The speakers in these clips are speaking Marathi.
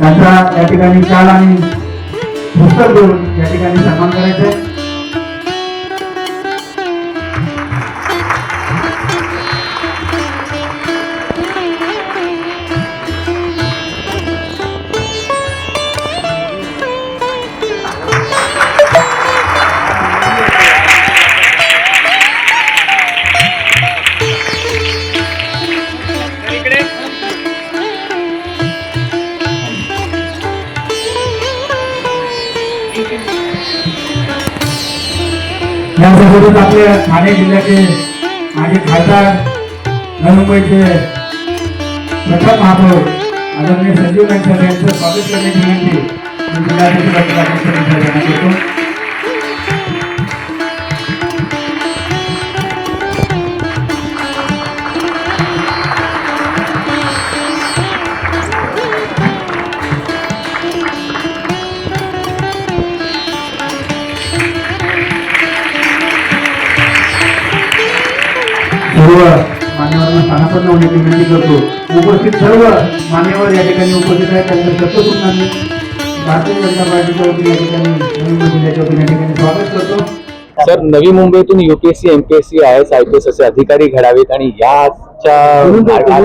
त्यांचा या ठिकाणी चाल आणि पुस्तक देऊन या ठिकाणी सन्मान करायचा. आहे यासोबतच आपले ठाणे जिल्ह्याचे माजी खासदार नवी मुंबईचे प्रथम महापौर आदरणीय संजीव गांधी यांचं स्वागत करण्याची विनंती. मी जिल्हाधिकारी करतो. सर्व मान्यवरांना स्थानापन्न होण्याची विनंती करतो. उपस्थित सर्व मान्यवर या ठिकाणी उपस्थित आहेत. त्यांचं भारतीय जनता पार्टीच्या वतीने या ठिकाणी नवी मुंबई या ठिकाणी स्वागत करतो. सर नवी मुंबईतून UPSC MPSC I S I P S असे अधिकारी घडावेत आणि याच्या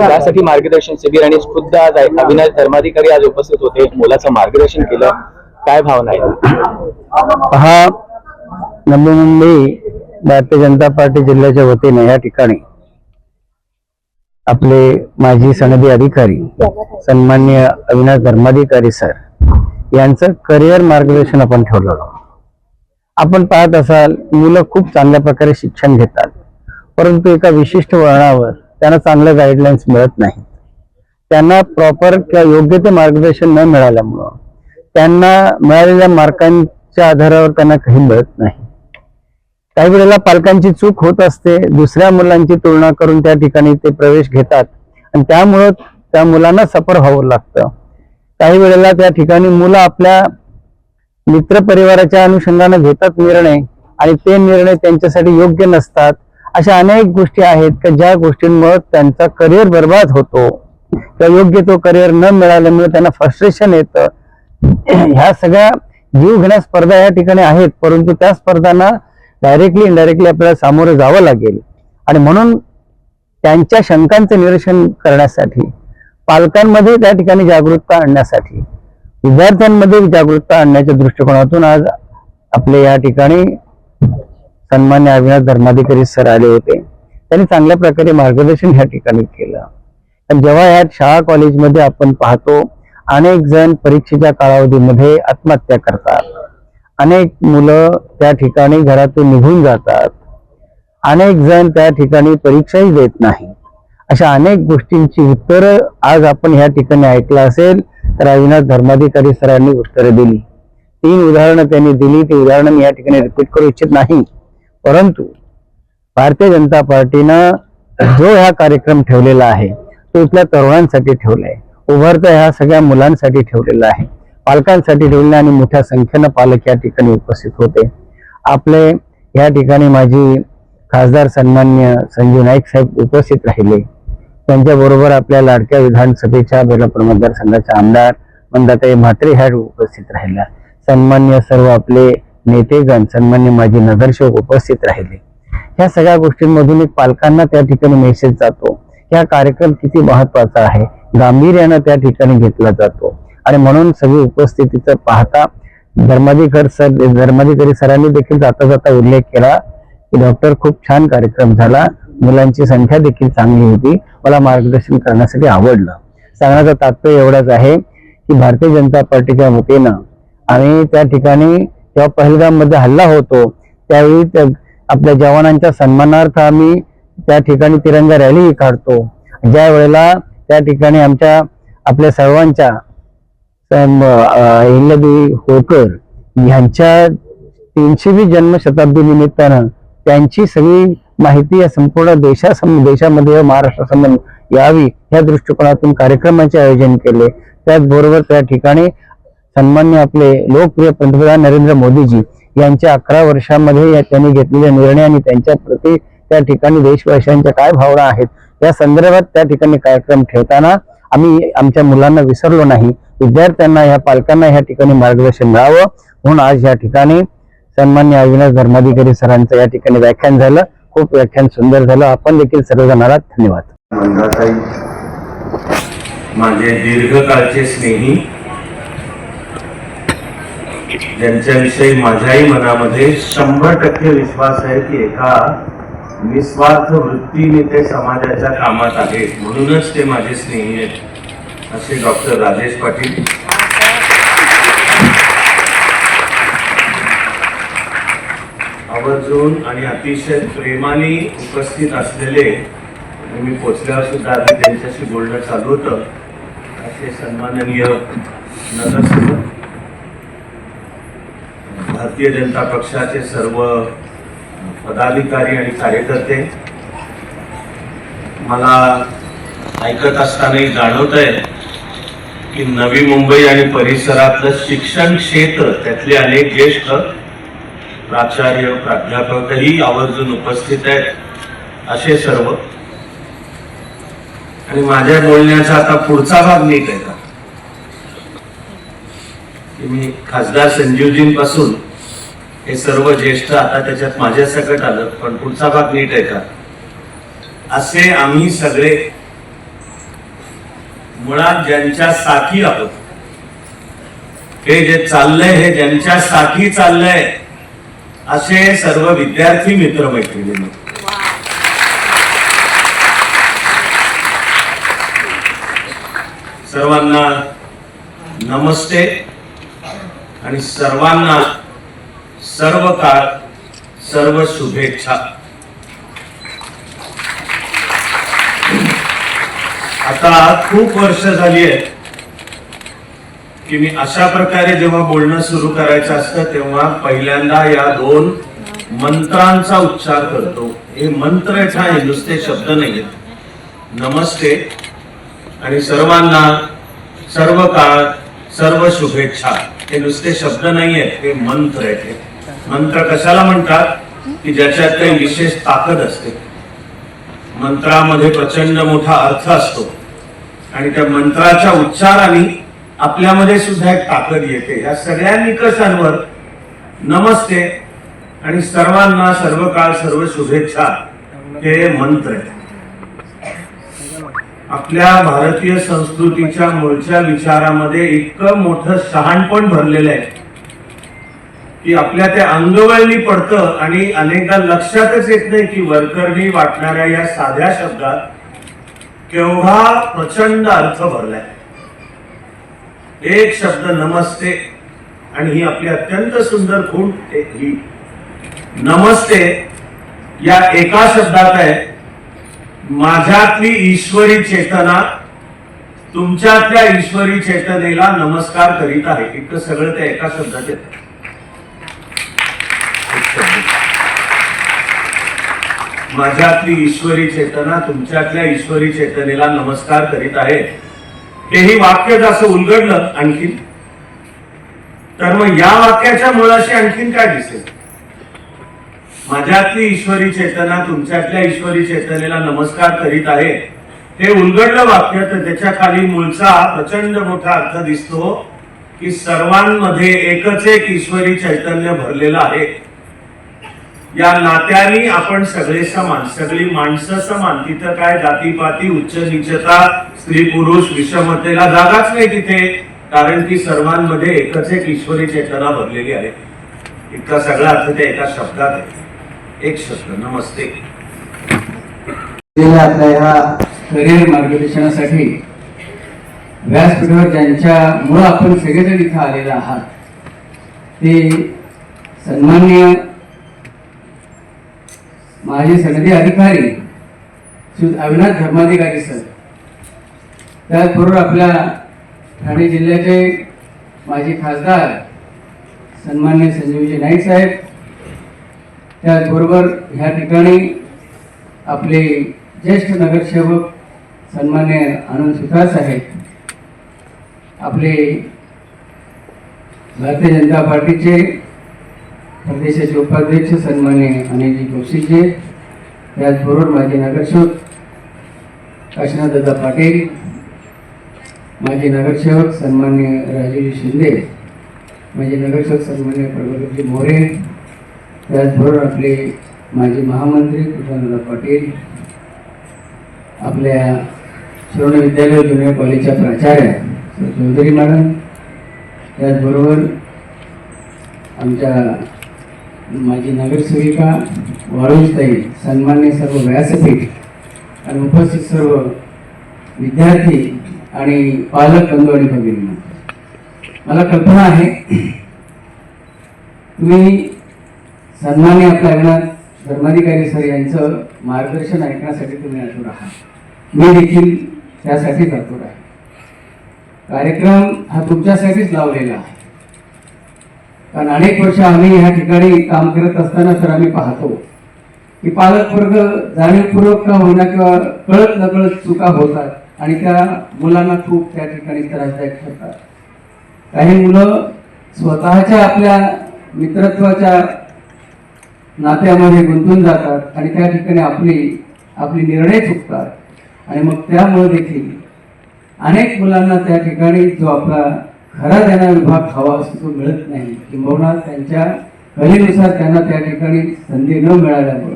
यासाठी मार्गदर्शन शिबिर आणि खुद्द आज. अविनाश धर्माधिकारी आज उपस्थित होते. मुलाचं मार्गदर्शन केलं. काय भावना आहे? हा नवी मुंबई भारतीय जनता पार्टी जिल्ह्याच्या वतीने या ठिकाणी आपले माजी सनदी अधिकारी सन्मान्य अविनाश धर्माधिकारी सर यांचं करिअर मार्गदर्शन आपण ठेवलेलो आपण पाहत असाल मुलं खूप चांगल्या प्रकारे शिक्षण घेतात परंतु एका विशिष्ट वळणावर त्यांना चांगलं गाईडलाईन्स मिळत नाही त्यांना प्रॉपर किंवा योग्य ते मार्गदर्शन न मिळाल्यामुळं त्यांना मिळालेल्या मार्कांच्या आधारावर त्यांना काही मिळत नाही. काही वेळेला पालकांची चूक होत असते दुसऱ्या मुलांची तुलना करून त्या ठिकाणी ते प्रवेश घेतात. आणि त्यामुळं त्या मुलांना सफर व्हावं लागतं. काही वेळेला त्या ठिकाणी मुलं आपल्या मित्र परिवाराच्या अनुषंगाने घेतात निर्णय आणि ते निर्णय त्यांच्यासाठी योग्य नसतात. अशा अनेक गोष्टी आहेत की ज्या गोष्टींमुळे त्यांचा करिअर बर्बाद होतो. किंवा योग्य तो करिअर न मिळाल्यामुळे त्यांना फ्रस्ट्रेशन येतं. ह्या सगळ्या जीव घेण्या स्पर्धा या ठिकाणी आहेत परंतु त्या स्पर्धांना डायरेक्टली इनडायरेक्टली आपल्याला सामोरं जावं लागेल. आणि म्हणून त्यांच्या शंकांचं निरसन करण्यासाठी पालकांमध्ये त्या ठिकाणी जागरूकता आणण्यासाठी विद्यार्थ्यांमध्ये जागरूकता आणण्याच्या दृष्टिकोनातून आज आपले या ठिकाणी सन्मान्य अविनाश धर्माधिकारी सर आले होते. त्यांनी चांगल्या प्रकारे मार्गदर्शन या ठिकाणी केलं. आणि जेव्हा या शाळा कॉलेजमध्ये आपण पाहतो अनेक जण परीक्षेच्या कालावधीमध्ये आत्महत्या करतात. अनेक मुलं त्या ठिकाणी घरातून निघून जातात. अनेक जण त्या ठिकाणी परीक्षाही देत नाही. अशा अनेक गोष्टींची उत्तरं आज आपण ह्या ठिकाणी ऐकलं असेल तर अविनाश धर्माधिकारी सरांनी उत्तरं दिली. तीन उदाहरणं त्यांनी दिली. ती उदाहरणं मी या ठिकाणी रिपीट करू इच्छित नाही. परंतु भारतीय जनता पार्टीनं जो हा कार्यक्रम ठेवलेला आहे तो इथल्या तरुणांसाठी ठेवलाय. उभारता ह्या सगळ्या मुलांसाठी ठेवलेला आहे. पालकांसाठी ठेवले आणि मोठ्या संख्येनं पालक या ठिकाणी उपस्थित होते. आपले या ठिकाणी माझी खासदार सन्मान्य संजीव नाईक साहेब उपस्थित राहिले. त्यांच्याबरोबर आपल्या लाडक्या विधानसभेच्या बेलापूर मतदारसंघाच्या आमदार मंदाताई म्हात्रे ह्या उपस्थित राहिल्या. सन्मान्य सर्व आपले नेतेगण सन्मान्य माझी नगरसेवक उपस्थित राहिले. ह्या सगळ्या गोष्टींमधून एक पालकांना त्या ठिकाणी मेसेज जातो. की हा कार्यक्रम किती महत्त्वाचा आहे? गांभीर्यानं त्या ठिकाणी घेतला जातो. आणि म्हणून सगळी उपस्थितीचं पाहता. धर्माधिकर सर धर्माधिकारी सरांनी देखील जाता जाता उल्लेख केला की डॉक्टर खूप छान कार्यक्रम झाला. मुलांची संख्या देखील चांगली होती. मला मार्गदर्शन करण्यासाठी आवडलं. सांगण्याचं तात्पर्य एवढाच आहे की भारतीय जनता पार्टीच्या वतीनं आणि त्या ठिकाणी जेव्हा पहिलगाममध्ये हल्ला होतो त्यावेळी आपल्या जवानांच्या सन्मानार्थ आम्ही त्या ठिकाणी तिरंगा रॅली काढतो. ज्या वेळेला त्या ठिकाणी आमच्या आपल्या सर्वांच्या अहिल्यादेवी होळकर यांच्या तीनशेवी जन्मशताब्दी निमित्तानं त्यांची सगळी माहिती या संपूर्ण देशासम देशामध्ये व महाराष्ट्रासमोर यावी या दृष्टिकोनातून कार्यक्रमाचे आयोजन केले. त्याचबरोबर त्या ठिकाणी सन्मान्य आपले लोकप्रिय पंतप्रधान नरेंद्र मोदीजी यांच्या अकरा वर्षामध्ये या- त्यांनी घेतलेले निर्णय आणि त्यांच्या प्रति त्या ठिकाणी देशवासियांच्या काय भावना आहेत? या संदर्भात त्या ठिकाणी कार्यक्रम ठेवताना आम्ही आमच्या मुलांना विसरलो नाही. विद्यार्थ्यांना ह्या पालकांना ह्या ठिकाणी मार्गदर्शन मिळावं. म्हणून आज या ठिकाणी सन्मान्य अविनाश धर्माधिकारी सरांचं या ठिकाणी व्याख्यान झालं. खूप व्याख्यान सुंदर झालं. आपण देखील सर्वजण आलात. धन्यवाद. माझे दीर्घकाळचे स्नेही ज्यांच्याविषयी माझ्याही मनामध्ये शंभर टक्के विश्वास आहे की एका निस्वार्थ वृत्तीने ते समाजाच्या कामात आहेत. म्हणूनच ते माझे स्नेही आहेत. असे डॉक्टर राजेश पाटील. आवर्जून आणि अतिशय प्रेमाने उपस्थित असलेले मी पोचल्यावर सुद्धा आधी त्यांच्याशी बोलणं चालू होतं. असे सन्माननीय नगरसेवक भारतीय जनता पक्षाचे सर्व पदाधिकारी आणि कार्यकर्ते मला ऐकत असतानाही जाणवत आहे की नवी मुंबई आणि परिसरातलं शिक्षण क्षेत्र त्यातले अनेक ज्येष्ठ प्राचार्य प्राध्यापकही आवर्जून उपस्थित आहेत. असे सर्व. आणि माझ्या बोलण्याचा आता पुढचा भाग नीट आहे की? मी खासदार संजीवजींपासून हे सर्व ज्येष्ठ आता त्याच्यात माझ्या सकट आलं पण पुढचा भाग नीट आहे का? असे आम्ही सगळे मुळात ज्यांच्या साथी आहोत. हे जे चाललंय हे ज्यांच्या साथी चाललंय असे सर्व विद्यार्थी मित्र मैत्रिणी सर्वांना नमस्ते आणि सर्वांना सर्व काळ सर्व शुभेच्छा. आता खूप वर्ष झाली आहेत की मी अशा प्रकारे जेव्हा बोलणं सुरू करायचं असतं तेव्हा पहिल्यांदा या दोन मंत्रांचा उच्चार करतो. हे मंत्र आहे नुसते शब्द नाही आहेत नमस्ते आणि सर्वांना सर्व काळ सर्व शुभेच्छा. हे नुसते शब्द नाही आहेत हे मंत्र आहेत हे. मंत्र कशाला म्हणतात? की ज्याच्यात काही विशेष ताकद असते. मंत्रामध्ये प्रचंड मोठा अर्थ असतो. आणि त्या मंत्राच्या उच्चाराने आपल्यामध्ये सुद्धा एक ताकद येते. या सगळ्या निकषांवर नमस्ते. आणि सर्वांना सर्व काळ सर्व शुभेच्छा. हे मंत्र आहे. आपल्या भारतीय संस्कृतीच्या मूळच्या विचारामध्ये इतकं मोठं शहाणपण भरलेलं आहे. की आपल्या त्या अंगवळणी पडतं आणि अनेकदा लक्षातच येत नाही की वरकरणी वाटणाऱ्या या साध्या शब्दात केवढा प्रचंड अर्थ भरलाय. एक शब्द नमस्ते आणि ही आपली अत्यंत सुंदर खूण ही. नमस्ते या एका शब्दात आहे माझ्यातली ईश्वरी चेतना तुमच्यातल्या ईश्वरी चेतनेला नमस्कार करीत आहे. इतकं सगळं त्या एका शब्दात येतं. माझ्यातली ईश्वरी चेतना तुमच्यातल्या ईश्वरी चेतनेला नमस्कार करीत आहे. हेही वाक्य जसं उलगडलं आणखीन तर मग या वाक्याच्या मुळाशी आणखीन काय दिसेल? माझ्यातली ईश्वरी चेतना तुमच्यातल्या ईश्वरी चेतनेला नमस्कार करीत आहे. हे उलगडलं वाक्य तर त्याच्याखाली मूळचा प्रचंड मोठा अर्थ दिसतो की सर्वांमध्ये एकच एक ईश्वरी चैतन्य भरलेलं आहे. या नात्याने आपण सगळे समान सगळी माणसं समान. तिथं काय जातीपाती उच्च निचता स्त्री पुरुष विषमतेला जागाच नाही तिथे. कारण की सर्वांमध्ये एकच एक ईश्वरी चेतना भरलेली आहे. इतका सगळा अर्थ त्या एका शब्दात आहे. एक शब्द नमस्ते. आपल्या ह्या करिअर मार्गदर्शनासाठी व्यासपीठावर ज्यांच्यामुळं आपण सगळेजण इथं आलेले आहात ते सन्मान्य माझे सनदी अधिकारी श्री अविनाश धर्माधिकारी सर. त्याचबरोबर आपल्या ठाणे जिल्ह्याचे माजी खासदार सन्मान्य संजीवजी नाईक साहेब त्याचबरोबर ह्या ठिकाणी आपले ज्येष्ठ नगरसेवक सन्मान्य आनंद सुतार साहेब आपले भारतीय जनता पार्टीचे प्रदेशाचे उपाध्यक्ष सन्मान्य अनिलजी जोशीजी त्याचबरोबर माझे नगरसेवक काशीनाथदादा पाटील माझे नगरसेवक सन्मान्य राजूजी शिंदे माझे नगरसेवक सन्मान्य प्रभाकरजी मोरे त्याचबरोबर आपले माजी महामंत्री कृष्णानंद पाटील आपल्या श्रवण विद्यालय जुनियर कॉलेजच्या प्राचार्य सर चौधरी मॅडम त्याचबरोबर आमच्या माझी नगरसेविका वाळूजताई सन्मान्य सर्व व्यासपीठ आणि उपस्थित सर्व विद्यार्थी आणि पालक बंधू आणि भगिनी मला कल्पना आहे तुम्ही सन्मान्य आपल्या अंगणात धर्माधिकारी सर यांचं मार्गदर्शन ऐकण्यासाठी तुम्ही आतूर आहात. मी देखील त्यासाठीच आतूर आहे. कार्यक्रम हा तुमच्यासाठीच लावलेला आहे. कारण अनेक वर्ष आम्ही ह्या ठिकाणी काम करत असताना तर आम्ही पाहतो की पालक वर्ग जाणीवपूर्वक का होईना किंवा कळत नकळत चुका होतात आणि त्या मुलांना खूप त्या ठिकाणी त्रासदायक ठरतात. काही मुलं स्वतःच्या आपल्या मित्रत्वाच्या नात्यामध्ये गुंतून जातात आणि त्या ठिकाणी आपली आपली निर्णय चुकतात. आणि मग त्यामुळे देखील अनेक मुलांना त्या ठिकाणी जो आपला खरा त्यांना विभाग हवा असतो तो मिळत नाही. किंबहुना त्यांच्या कलेनुसार त्यांना त्या ठिकाणी संधी न मिळाल्यामुळे.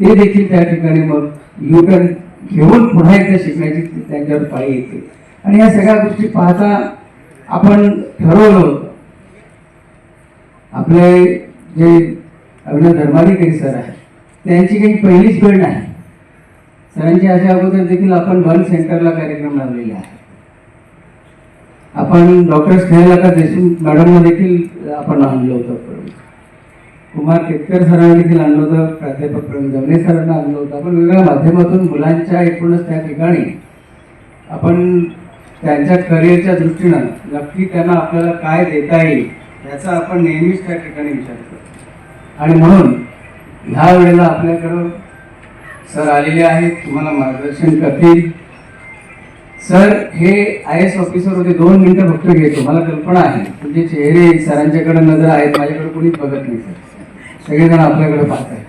ते देखील त्या ठिकाणी मग युटर्न घेऊन पुन्हा एकदा शिकण्याची त्यांच्यावर पाळी येते. आणि या सगळ्या गोष्टी पाहता आपण ठरवलं होतं. आपले जे अभिनव धर्माधिकारी सर आहेत त्यांची काही पहिलीच वेळ नाही. सरांच्या अशा अगोदर देखील आपण वन सेंटरला कार्यक्रम लावलेला आहे. आपण डॉक्टर का देशमुख मॅडमला देखील आपण आणलं होतं. कुमार केतकर सरांना देखील आणलं होतं प्राध्यापक प्रवीण जमने सरांना आणलं होतं. आपण वेगवेगळ्या माध्यमातून मुलांच्या एकूणच त्या ठिकाणी आपण त्यांच्या करिअरच्या दृष्टीनं नक्की त्यांना आपल्याला काय देता येईल याचा आपण नेहमीच त्या ठिकाणी विचार करतो. आणि म्हणून ह्या वेळेला आपल्याकडं सर आलेले आहेत तुम्हाला मार्गदर्शन करतील. सर हे आय एस ऑफिसर होते दोन मिनिटं फक्त घेतो मला कल्पना आहे. तुमचे चेहरे सरांच्याकडे नजर आहेत माझ्याकडे कोणीच बघत नाही सर. सगळेजण आपल्याकडे पाहत आहेत.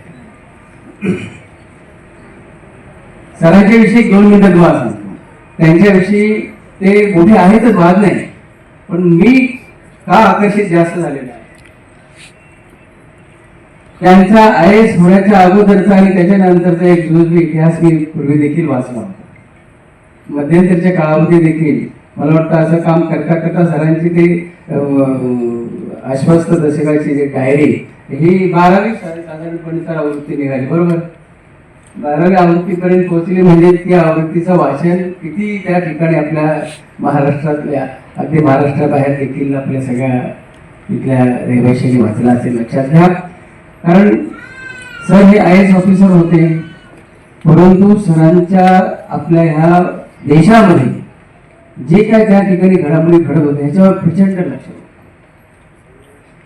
सरांच्या विषयी दोन मिनिटं तुम्हाला सांगतो. त्यांच्याविषयी ते मोठे आहेतच वाद नाही. पण मी का आकर्षित जास्त झालेलो आहे? त्यांचा आय एस होण्याच्या अगोदरचा आणि त्याच्यानंतरचा एक जुजबी इतिहास मी पूर्वी देखील वाचला होता. मध्यंतरच्या काळामध्ये देखील मला वाटतं असं काम करता करता सरांची ते आश्वस्त दशकाची जे डायरी ही बारावी साधारणपणे तर आवृत्ती निघाली बरोबर? बारावी आवृत्तीपर्यंत पोहोचली म्हणजे त्या आवृत्तीचं वाचन किती त्या ठिकाणी आपल्या महाराष्ट्रातल्या अगदी महाराष्ट्राबाहेर देखील आपल्या सगळ्या इथल्या रहिवाशांनी वाचला असेल लक्षात घ्या. कारण सर हे आय एस ऑफिसर होते परंतु सरांच्या आपल्या ह्या देशामध्ये जे काय त्या ठिकाणी घडामोडी घडत होते याच्यावर प्रचंड लक्ष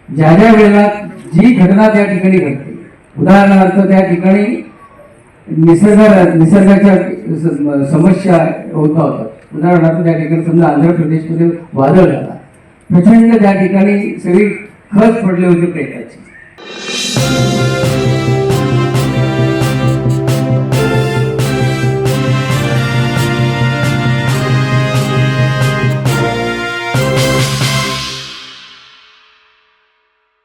ज्या ज्या वेळेला जी घटना त्या ठिकाणी घडते उदाहरणार्थ त्या ठिकाणी निसर्ग निसर्गाच्या समस्या होता होतात उदाहरणार्थ त्या ठिकाणी समजा आंध्र प्रदेशमध्ये वादळ झाला. प्रचंड त्या ठिकाणी सगळी खच पडले होते प्रेताची.